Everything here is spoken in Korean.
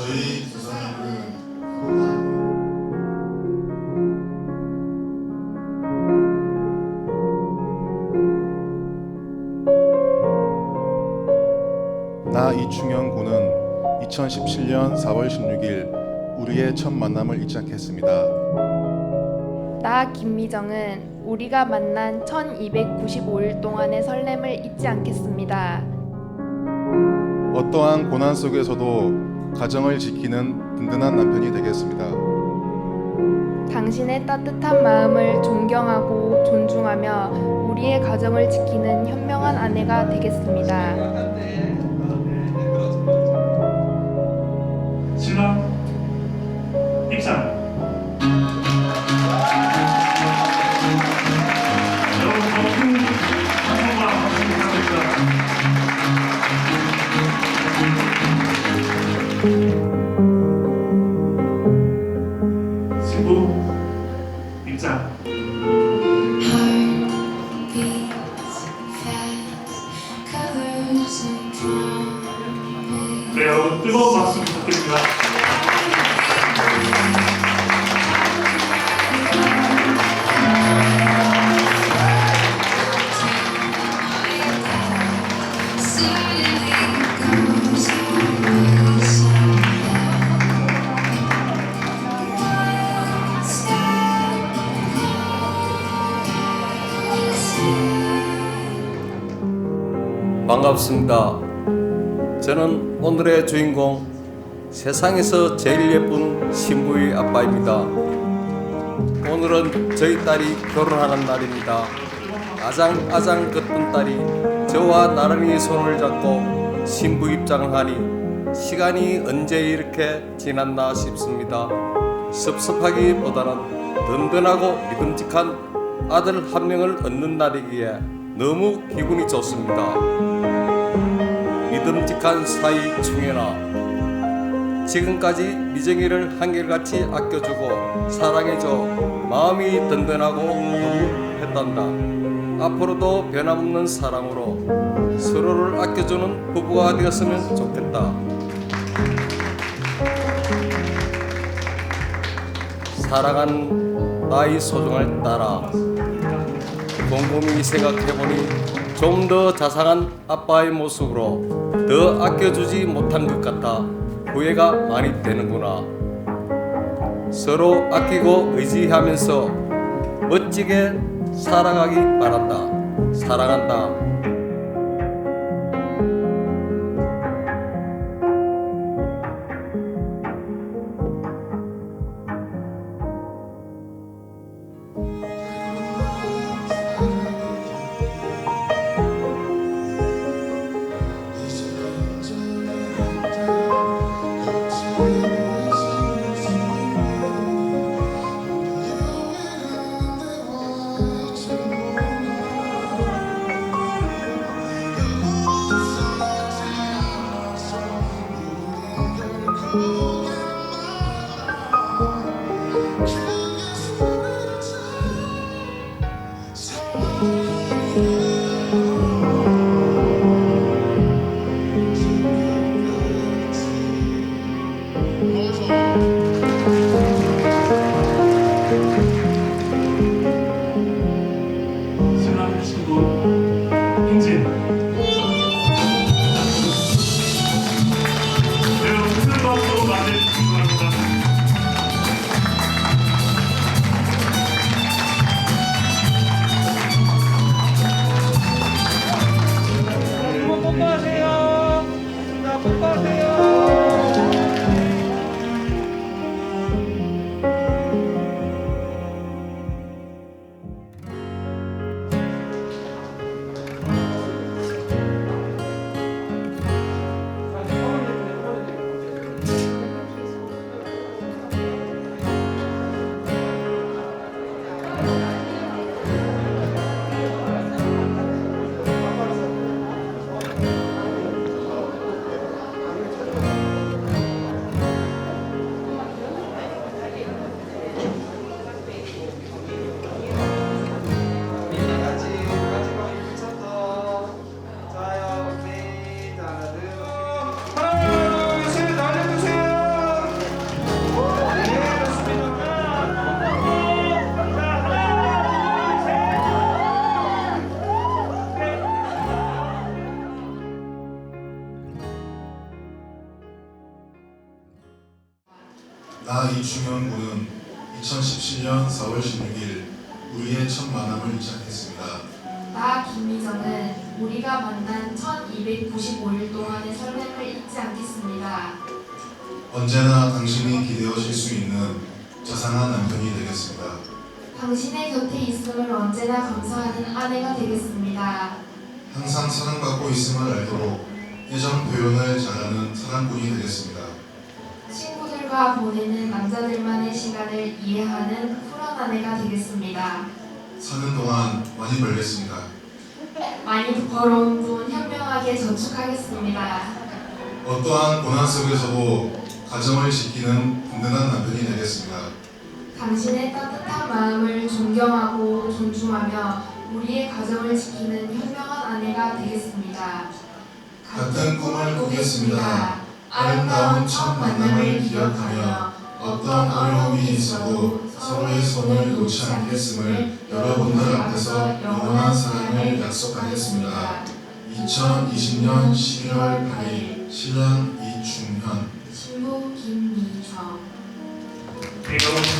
저희 조상님은 후원 나 이충현 군은 2017년 4월 16일 우리의 첫 만남을 잊지 않겠습니다. 나 김미정은 우리가 만난 1295일 동안의 설렘을 잊지 않겠습니다. 어떠한 고난 속에서도 가정을 지키는 든든한 남편이 되겠습니다. 당신의 따뜻한 마음을 존경하고 존중하며 우리의 가정을 지키는 현명한 아내가 되겠습니다. 네, 여러분 뜨거운 박수 부탁드립니다. 반갑습니다. 저는 오늘의 주인공 세상에서 제일 예쁜 신부의 아빠입니다. 오늘은 저희 딸이 결혼하는 날입니다. 아장아장 걷던 딸이 저와 나란히 손을 잡고 신부 입장을 하니 시간이 언제 이렇게 지났나 싶습니다. 섭섭하기보다는 든든하고 믿음직한 아들 한 명을 얻는 날이기에 너무 기분이 좋습니다. 믿음직한 사이 충현아 지금까지 미정이를 한결같이 아껴주고 사랑해줘 마음이 든든하고 너무했단다. 앞으로도 변함없는 사랑으로 서로를 아껴주는 부부가 되었으면 좋겠다. 사랑하는 나의 소중할 딸아 곰곰이 생각해보니 좀 더 자상한 아빠의 모습으로 더 아껴주지 못한 것 같아 후회가 많이 되는구나. 서로 아끼고 의지하면서 멋지게 살아가기 바란다. 사랑한다. 자, 이충현 군은 2017년 4월 16일 우리의 첫 만남을 않겠습니다. 나 김미정은 우리가 만난 1295일 동안의 설렘을 잊지 않겠습니다. 언제나 당신이 기대어질 수 있는 자상한 남편이 되겠습니다. 당신의 곁에 있음을 언제나 감사하는 아내가 되겠습니다. 항상 사랑받고 있음을 알도록 애정 표현을 잘하는 사랑꾼이 되겠습니다. 친구들과 보내는 남자들만의 시간을 이해하는 쿨한 아내가 되겠습니다. 사는 동안 많이 벌겠습니다. 많이 벌어온 돈 현명하게 저축하겠습니다. 어떠한 고난 속에서도 가정을 지키는 든든한 남편이 되겠습니다. 당신의 따뜻한 마음을 존경하고 존중하며 우리의 가정을 지키는 현명한 아내가 되겠습니다. 같은 꿈을 꾸겠습니다. 아름다운 첫 만남을 기억하며 어떤 어려움이 있어도 서로의 손을 놓지 않겠음을 여러분들 앞에서 영원한 사랑을 약속하겠습니다. 2020년 11월 8일 신랑 이충현 신부 김미정 이거